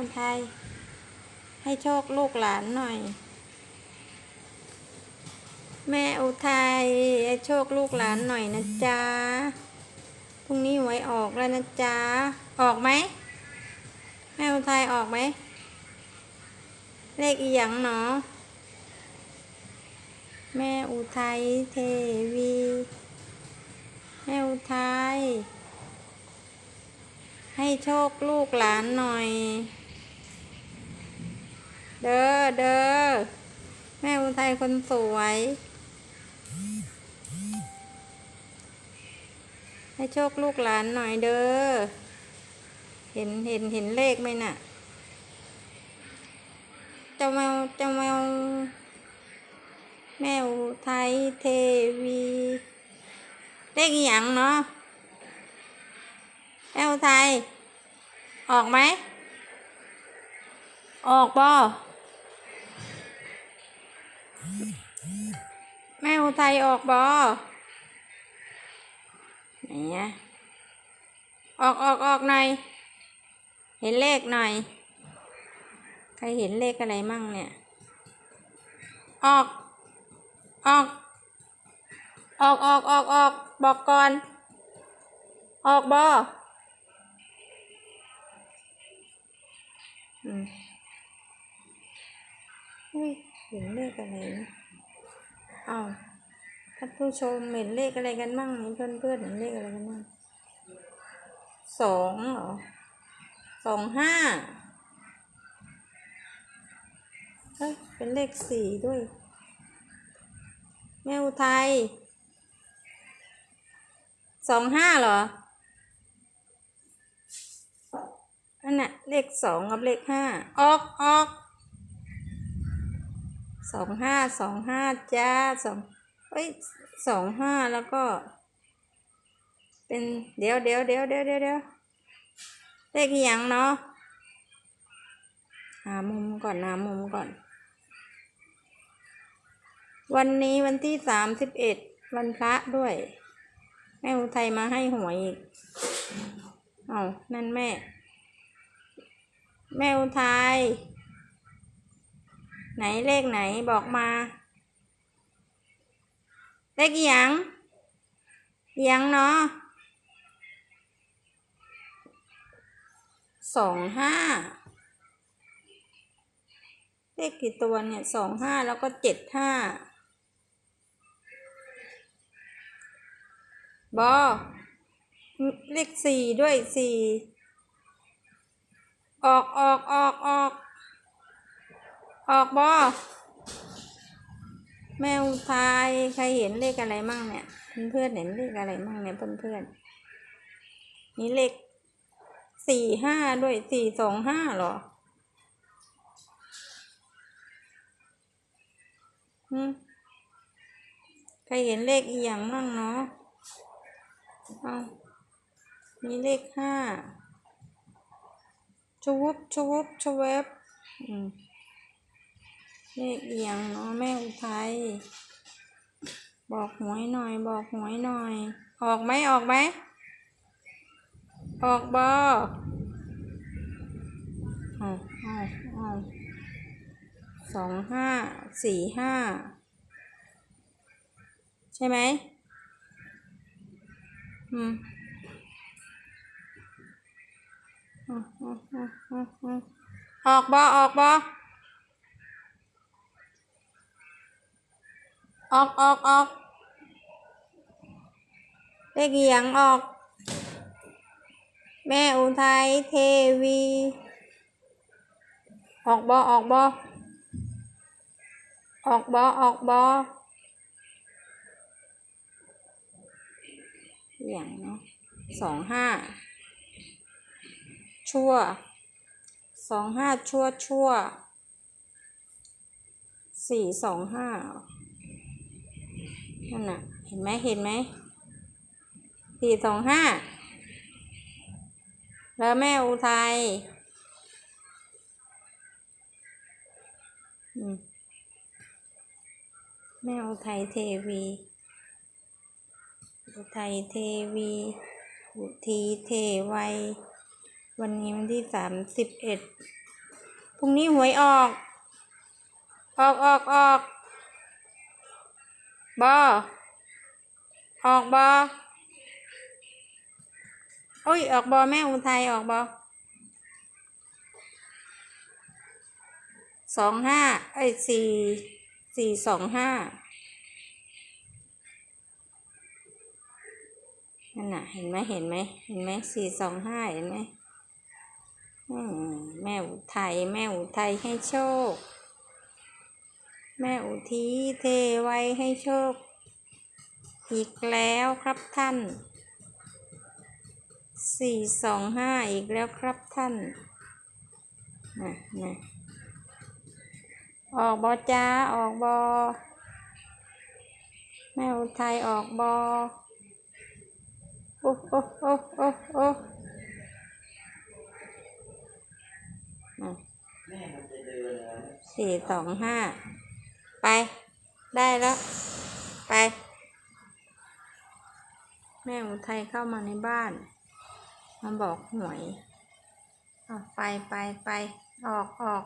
อุทัยให้โชคลูกหลานหน่อย แม่อุทัยให้โชคลูกหลานหน่อยนะจ๊ะพรุ่งนี้หวยออกแล้วนะจ๊ะออกไหมแม่อุทัยออกไหมเลขอีหยังเนาะแม่อุทัยเทวี แม่อุทัยให้โชคลูกหลานหน่อย เด้อเด้อแม่อุทัยคนสวย ให้โชคลูกหลานหน่อยเด้อ เห็นเห็นเห็นเลขไหมน่ะ เจ้าแมวเจ้าแมวแมวไทยเทวี เลขอีหยังเนาะแมวไทย ออกไหม ออกบ่ แมวไทยออกบ่ไหนอะออกออกออกหน่อย เห็นเลขหน่อย ใครเห็นเลขอะไรมั่งเนี่ย ออก ออก ออกออกออกออกบอกก่อน ออกบออืม เห็นเลขอะไรนะเอาท่านผู้ชมเห็นเลขอะไรกันมั่งเพื่อนเพื่อนเห็นเลขอะไรกันมั่งสองเหรอสองห้าเฮ้ยเป็นเลขสี่ด้วย แม่อุทัยสองห้าเหรออันน่ะเลขสองกับเลขห้าออกออก สองห้าสองห้าจ้าสองเอ้ยสองห้าแล้วก็ เป็นเดี๋ยวเดี๋ยวเดี๋ยวเดี๋ยวเดี๋ยวเดี๋ยวเลขอีหยังเนาะหามุมก่อนหามุมก่อน วันนี้วันที่สามสิบเอ็ดวันพระด้วยแม่อุทัยมาให้หวยอีก เอานั่นแม่ แม่อุทัย ไหนเลขไหนบอกมา เลขยังยังเนาะสองห้าเลขกี่ตัวเนี่ยสองห้าแล้วก็เจ็ดห้าบอเลขสี่ด้วยสี่ออกออกออกออก ออกบอแมวทายใครเห็นเลขอะไรมั่งเนี่ยเพื่อนๆเห็นเลขอะไรมั่งเนี่ยเพื่อนๆนี่เลขสี่ห้าด้วยสี่สองห้าหรอหืมใครเห็นเลขอีหยังมั่งเนาะเอามีเลขห้าชวบชวบชเวบอืม เลขเอียงเนาะแม่อุทัยบอกหวยหน่อย บอกหวยหน่อย ออกไหมออกไหมออกบอเอาเอาเอาสองห้าสี่ห้าใช่ไหมอืมอะอะอะอะอะออกบอออกบอ ออกออกออกเลขเอียงออก แม่อุทัยเทวี ออกบอออกบอออกบอออกบอเอียงเนาะสองห้าชั่วสองห้าชั่วชั่วสี่สองห้า นั่นน่ะ เห็นไหมเห็นไหมสี่สองห้าแล้วแม่อุทัยแม่อุทัยเทวีอุทัยเทวีอุทีเทไวยวันนี้วันที่สามสิบเอ็ดพรุ่งนี้หวยออก ออกออกออก บอออกบอโอ้ย ออกบอแม่อุทัยออกบอสองห้าเอ้สี่สี่สองห้านั่นน่ะ เห็นไหมเห็นไหมเห็นไหมสี่สองห้าเห็นไหมแม่อุทัยแม่อุทัยให้โชค แม่อุทิเทไว้ให้โชค อีกแล้วครับท่าน สี่สองห้าอีกแล้วครับท่านนะนะออกบอจ้าออกบอแม่อุทัยออกบอโอ้โอ้โอ้โอ้โอ้สี่สองห้า ไป ได้แล้ว ไป แม่อุทัยเข้ามาในบ้าน มาบอกหวยอะไปไปไปออกออก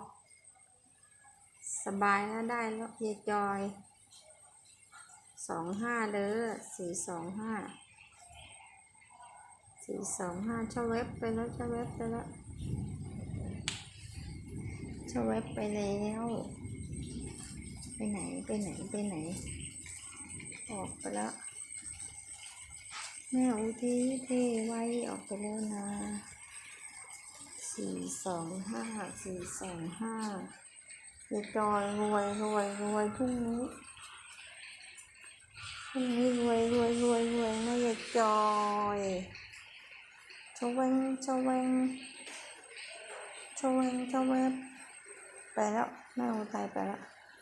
สบายแล้วได้แล้วเยายจอยสองห้าเด้อสี่สองห้าสี่สองห้าเช่าเว็บไปแล้วเช่าเว็บไปแล้วเช่าเว็บไปแล้ว ไปไหนไปไหนไปไหน ออกไปแล้วแม่อุทิเทไว้ออกไปแล้วนะสี่สองห้าสี่สองห้าเยาจอยรวยรวยรวยพรุ่งนี้พรุ่งนี้รวยรวยรวยรวยนะเยาจอยชเวงชเวงชเวงชเวงไปแล้วแม่อุทัยไปแล้ว